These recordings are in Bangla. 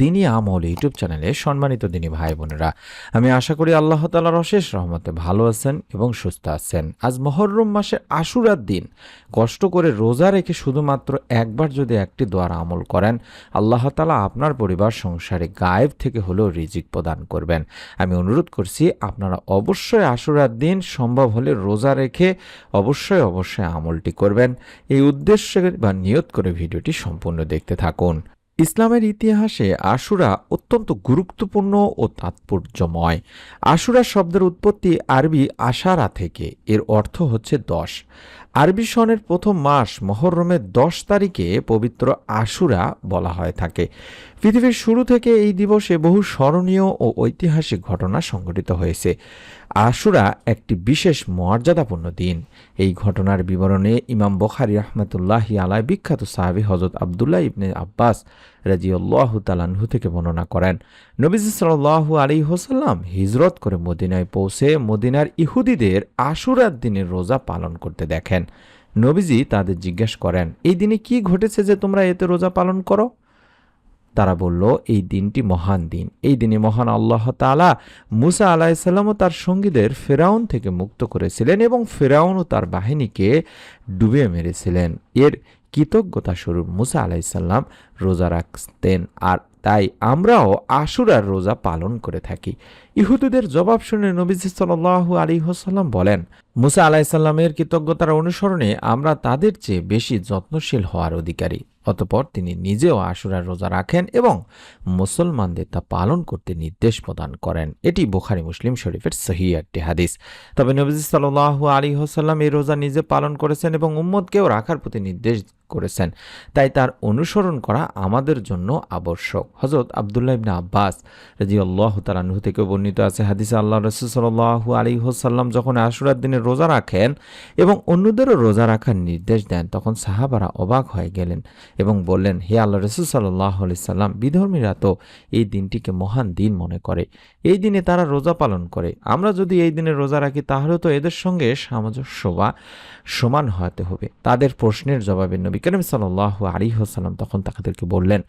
দিনী আমল ইউটিউব চ্যানেলে সম্মানিত দিনী ভাই বোনেরা, আমি আশা করি আল্লাহ তালার অশেষ রহমতে ভালো আছেন এবং সুস্থ আছেন। আজ মহরম মাসে আশুরার দিন। কষ্ট করে রোজা রেখে শুধুমাত্র একবার যদি একটি দোয়ার আমল করেন, আল্লাহ তালা আপনার পরিবার সংসারে গায়েব থেকে হলেও রিজিক প্রদান করবেন। আমি অনুরোধ করছি, আপনারা অবশ্যই আশুরার দিন সম্ভব হলে রোজা রেখে অবশ্যই অবশ্যই আমলটি করবেন। এই উদ্দেশ্যে বা নিয়ত করে ভিডিওটি সম্পূর্ণ দেখতে থাকুন। ইসলামের ইতিহাসে আশুরা অত্যন্ত গুরুত্বপূর্ণ ও তাৎপর্যময়। আশুরা শব্দের উৎপত্তি আরবি আশারা থেকে। এর অর্থ হচ্ছে দশ। আরবি সনের প্রথম মাস মহরমের দশ তারিখে পবিত্র আশুরা বলা হয়ে থাকে। পৃথিবীর শুরু থেকে এই দিবসে বহু স্মরণীয় ও ঐতিহাসিক ঘটনা সংঘটিত হয়েছে। আশুরা একটি বিশেষ মর্যাদাপূর্ণ দিন। এই ঘটনার বিবরণে ইমাম বখারি রহমতুল্লাহি আলায় বিখ্যাত সাহাবি হজরত আবদুল্লাহ ইবনে আব্বাস রাজিউল্লাহ তালানহু থেকে বর্ণনা করেন নবীজ সাল্লাহু আলী হোসাল্লাম হিজরত করে মদিনায় পৌঁছে মদিনার ইহুদিদের আশুরার দিনের রোজা পালন করতে দেখেন। নবীজি তাদের জিজ্ঞেস করেন, এই দিনে কি ঘটেছে যে তোমরা এতে রোজা পালন করো? তারা বলল, এই দিনটি মহান দিন। এই দিনে মহান আল্লাহ তালা মুসা আলাহিসাল্লামও তার সঙ্গীদের ফেরাউন থেকে মুক্ত করেছিলেন এবং ফেরাউনও তার বাহিনীকে ডুবে মেরেছিলেন। এর কৃতজ্ঞতা স্বরূপ মুসা আলাইসাল্লাম রোজা রাখতেন আর তাই আমরাও আশুরার রোজা পালন করে থাকি। ইহুদুদের জবাব শুনে নবীজি সাল্লাহ আলী হোসাল্লাম বলেন মুসা আলাইসাল্লামের কৃতজ্ঞতার অনুসরণে আমরা তাদের চেয়ে বেশি যত্নশীল হওয়ার অধিকারী। অতপর তিনি নিজেও আশুরার রোজা রাখেন এবং মুসলমানদের তা পালন করতে নির্দেশ প্রদান করেন। এটি বুখারি মুসলিম শরীফের সহি একটি হাদিস। তবে নবীজ সাল্লাহ আলী হোসাল্লাম এই রোজা নিজে পালন করেছেন এবং উম্মদকেও রাখার প্রতি নির্দেশ করেছেন। তাই তার অনুসরণ করা আমাদের জন্য আবশ্যক। হজরত আবদুল্লাহ ইবনে আব্বাস রাজি আল্লাহ তালাহু থেকে বর্ণিত আছে হাদিসে আল্লাহ রসুল সাল্লাহু আলী হোসাল্লাম যখন আশুরার দিনে রোজা রাখেন এবং অন্যদেরও রোজা রাখার নির্দেশ দেন, তখন সাহাবারা অবাক হয়ে গেলেন এবং বললেন, হে আল্লাহ রসুল সাল্লাহ আলি সাল্লাম, বিধর্মীরা তো এই দিনটিকে মহান দিন মনে করে। এই দিনে তারা রোজা পালন করে। আমরা যদি এই দিনে রোজা রাখি তাহলে তো এদের সঙ্গে সামঞ্জস্য বা সমান হতে হবে। তাদের প্রশ্নের জবাবে নবী করিম সাল্লাহ আলী হাসালাম তখন তাদেরকে বললেন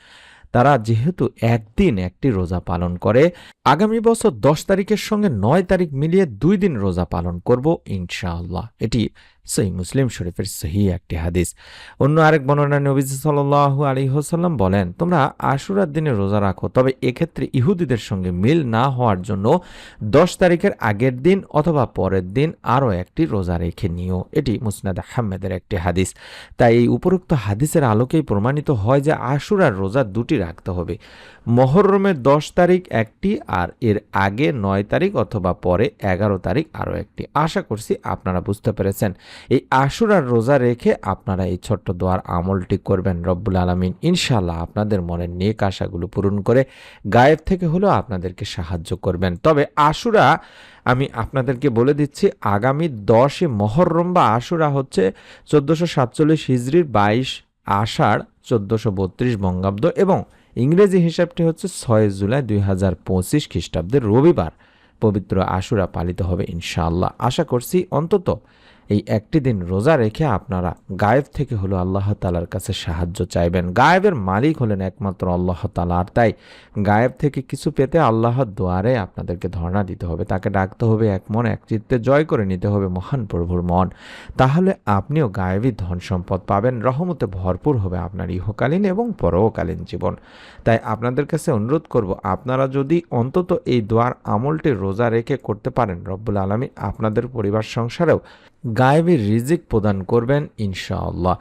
তারা যেহেতু একদিন একটি রোজা পালন করে, আগামী বছর দশ তারিখের সঙ্গে নয় তারিখ মিলিয়ে দুই দিন রোজা পালন করব ইনশাআল্লাহ। এটি সহি মুসলিম শরীফের সহি একটি হাদিস। অন্য আরেক বর্ণনা নবীজ সাল্লাহু আলী হোসাল্লাম বলেন, তোমরা আশুরার দিনে রোজা রাখো, তবে এক্ষেত্রে ইহুদিদের সঙ্গে মিল না হওয়ার জন্য দশ তারিখের আগের দিন অথবা পরের দিন আরও একটি রোজা রেখে নিও। এটি মুসনাদ আহমেদের একটি হাদিস। তাই এই উপরোক্ত হাদিসের আলোকেই প্রমাণিত হয় যে আশুরার রোজা দুটি রাখতে হবে। মহরমের দশ তারিখ একটি আর এর আগে নয় তারিখ অথবা পরে এগারো তারিখ আরও একটি। আশা করছি আপনারা বুঝতে পেরেছেন। এই আশুরার রোজা রেখে আপনারা এই ছোট্ট দোয়ার আমলটি করবেন রব্বুল আলমিন। ইনশাল্লাহ আপনাদের মনের নেক আশাগুলো পূরণ করে গায়েব থেকে হলেও আপনাদেরকে সাহায্য করবেন। তবে আশুরা, আমি আপনাদেরকে বলে দিচ্ছি, আগামী দশে মহরম বা আশুরা হচ্ছে চোদ্দোশো সাতচল্লিশ হিজড়ির বাইশ আষাঢ় চোদ্দোশো বত্রিশ বঙ্গাব্দ এবং ইংরেজি হিসাবটি হচ্ছে ছয় জুলাই দুই হাজার পঁচিশ খ্রিস্টাব্দের রবিবার পবিত্র আশুরা পালিত হবে ইনশাআল্লাহ। আশা করছি অন্তত এই একটি দিন রোজা রেখে আপনারা গায়েব থেকে হলো আল্লাহ তালার কাছে সাহায্য চাইবেন। গায়েবের মালিক হলেন একমাত্র আল্লাহ তালা আর তাই গায়েব থেকে কিছু পেতে আল্লাহর দোয়ারে আপনাদেরকে ধর্ণা দিতে হবে, তাকে ডাকতে হবে এক মন, এক চিত্তে জয় করে নিতে হবে মহান প্রভুর মন। তাহলে আপনিও গায়েবী ধন সম্পদ পাবেন, রহমতে ভরপুর হবে আপনার ইহকালীন এবং পরকালীন জীবন। তাই আপনাদের কাছে অনুরোধ করব, আপনারা যদি অন্তত এই দোয়ার আমলটি রোজা রেখে করতে পারেন, রব্বুল আলমী আপনাদের পরিবার সংসারেও গায়েবের রিজিক প্রদান করবেন ইনশাআল্লাহ।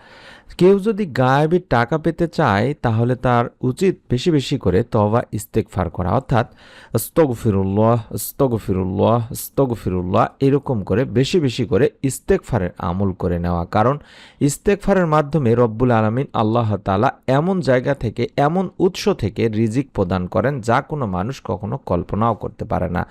কেউ যদি গায়েবের টাকা পেতে চায়, তাহলে তার উচিত বেশি বেশি করে তবা ইস্তেকফার করা। অর্থাৎ স্তগফিরুল্লাহ স্তগফিরুল্লাহ স্তগফিরুল্লাহ এরকম করে বেশি বেশি করে ইস্তেকফারের আমল করে নেওয়া। কারণ ইস্তেকফারের মাধ্যমে রব্বুল আলমিন আল্লাহ তালা এমন জায়গা থেকে, এমন উৎস থেকে রিজিক প্রদান করেন যা কোনো মানুষ কখনো কল্পনাও করতে পারে না।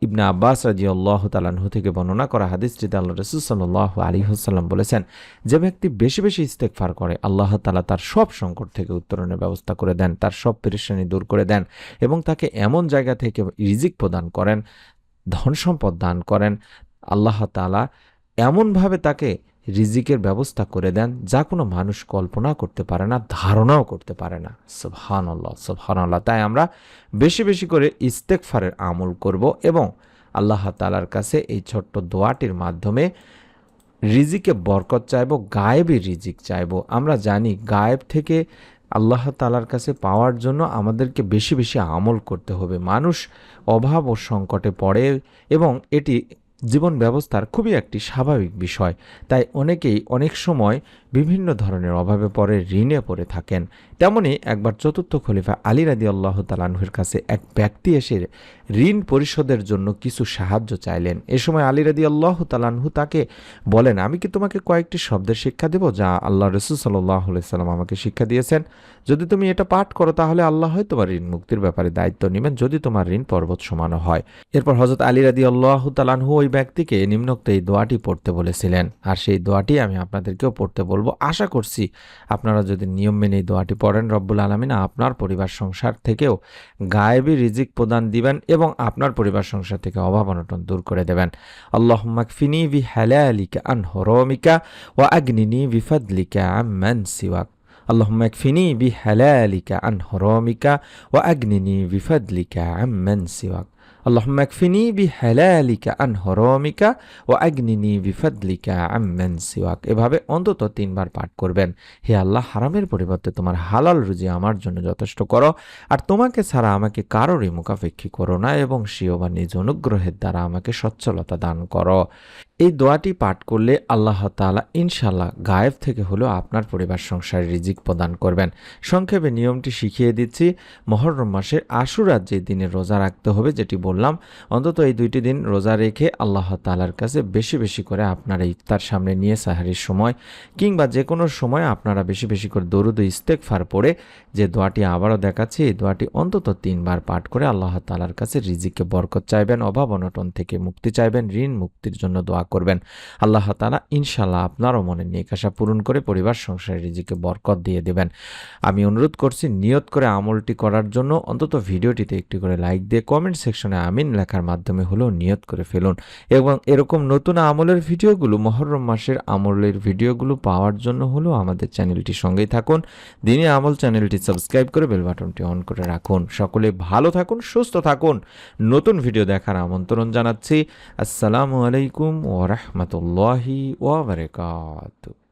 ইবনা আব্বাস রাজি আল্লাহ তালাহু থেকে বর্ণনা করা হাদিসটিতে আল্লাহ রসুল সাল্লাহ আলী হাসাল্লাম বলেছেন, যে ব্যক্তি বেশি বেশি ইস্তেকফার করে, আল্লাহ তালা তার সব সংকট থেকে উত্তরণের ব্যবস্থা করে দেন, তার সব পেরেশানি দূর করে দেন এবং তাকে এমন জায়গা থেকে রিজিক প্রদান করেন, ধন সম্পদ দান করেন, আল্লাহ তালা এমনভাবে তাকে রিজিকের ব্যবস্থা করে দেন যা কোনো মানুষ কল্পনা করতে পারে না, ধারণাও করতে পারে না। সুবহান আল্লাহ সুবহান আল্লাহ তাই আমরা বেশি বেশি করে ইস্তেকফারের আমল করব এবং আল্লাহ তালার কাছে এই ছোট্ট দোয়াটির মাধ্যমে রিজিকে বরকত চাইব গায়েবই রিজিক চাইব। আমরা জানি গায়েব থেকে আল্লাহ তালার কাছে পাওয়ার জন্য আমাদেরকে বেশি বেশি আমল করতে হবে। মানুষ অভাব ও সংকটে পড়ে এবং এটি জীবন ব্যবস্থার খুবই একটি স্বাভাবিক বিষয়। তাই অনেকেই অনেক সময় বিভিন্ন ধরনের অভাবে পড়ে ঋণে পড়ে থাকেন। তেমনি একবার চতুর্থ খলিফা আলী রাদি আল্লাহ তালানহুর কাছে এক ব্যক্তি এসে ঋণ পরিশোধের জন্য কিছু সাহায্য চাইলেন। এ সময় আলী রাদি আল্লাহ তালানহু তাকে বলেন, আমি কি তোমাকে কয়েকটি শব্দের শিক্ষা দেব যা আল্লাহ রসুল সাল্লাহ সাল্লাম আমাকে শিক্ষা দিয়েছেন? যদি তুমি এটা পাঠ করো তাহলে আল্লাহ হয় তোমার ঋণ মুক্তির ব্যাপারে দায়িত্ব নেবেন, যদি তোমার ঋণ পর্বত সমানো হয়। এরপর হজরত আলী রাদি আল্লাহ তালানহু ওই ব্যক্তিকে নিম্নোক্ত এই দোয়াটি পড়তে বলেছিলেন আর সেই দোয়াটি আমি আপনাদেরকেও পড়তে বলবো আশা করছি আপনারা যদি নিয়ম মেনে এই দোয়াটি পড়েন রব্বুল আলমিন আপনার পরিবার সংসার থেকেও গায়েবী রিজিক প্রদান দিবেন এবং আপনার পরিবার সংসার থেকে অভাব অনটন দূর করে দেবেন আল্লাহ মাকফিনি বি হালালিকা আন হরমিকা ও আগ্নিনি বিফাদলিকা আম্মান সিওয়াক اللهم اكفني بحلالك عن حرامك واغنني بفضلك عمن سواك আল্লাহম্মা একফিনি বি হেলালিকা আন হরমিকা ও আগ্নিনী বিফাদলিকা আম্মেন সিওয়াক এভাবে অন্তত তিনবার পাঠ করবেন। হে আল্লাহ, হারামের পরিবর্তে তোমার হালাল রুজি আমার জন্য যথেষ্ট করো। আর তোমাকে ছাড়া আমাকে কারোরই মুখাপেক্ষী করো না এবং সিও বা নিজ অনুগ্রহের দ্বারা আমাকে সচ্ছলতা দান করো। এই দোয়াটি পাঠ করলে আল্লাহ তাআলা ইনশাল্লাহ গায়েব থেকে হলেও আপনার পরিবার সংসারে রিজিক প্রদান করবেন। সংক্ষেপে নিয়মটি শিখিয়ে দিচ্ছি। মহরম মাসের আশুরার যে দিনে রোজা রাখতে হবে যেটি বললাম, অন্তত এই দুইটি দিন রোজা রেখে আল্লাহ তালার কাছে বেশি বেশি করে আপনারা ইফতার সামনে নিয়ে সাহারির সময় কিংবা যে কোনো সময় আপনারা বেশি বেশি করে দরুদ ইস্তেকফার পড়ে যে দোয়াটি আবারও দেখাচ্ছি, এই দোয়াটি অন্তত তিনবার পাঠ করে আল্লাহ তালার কাছে রিজিককে বরকত চাইবেন, অভাব অনটন থেকে মুক্তি চাইবেন, ঋণ মুক্তির জন্য দোয়া করবেন। আল্লাহ তালা ইনশাল্লাহ আপনারও মনে নিয়ে পূরণ করে পরিবার সংসারে রিজিকে বরকত দিয়ে দেবেন। আমি অনুরোধ করছি, নিয়ত করে আমলটি করার জন্য অন্তত ভিডিওটিতে একটি করে লাইক দিয়ে কমেন্ট সেকশনে আমিন লেখার মাধ্যমে হলেও নিয়ত করে ফেলুন। এবং এরকম নতুন আমলের ভিডিওগুলো, মহরম মাসের আমলের ভিডিওগুলো পাওয়ার জন্য হলেও আমাদের চ্যানেলটির সঙ্গেই থাকুন। দিনে আমল চ্যানেলটি সাবস্ক্রাইব করে বেল বাটনটি অন করে রাখুন। সকলে ভালো থাকুন, সুস্থ থাকুন। নতুন ভিডিও দেখার আমন্ত্রণ জানাচ্ছি। আসসালামু আলাইকুম ورحمة الله وبركاته.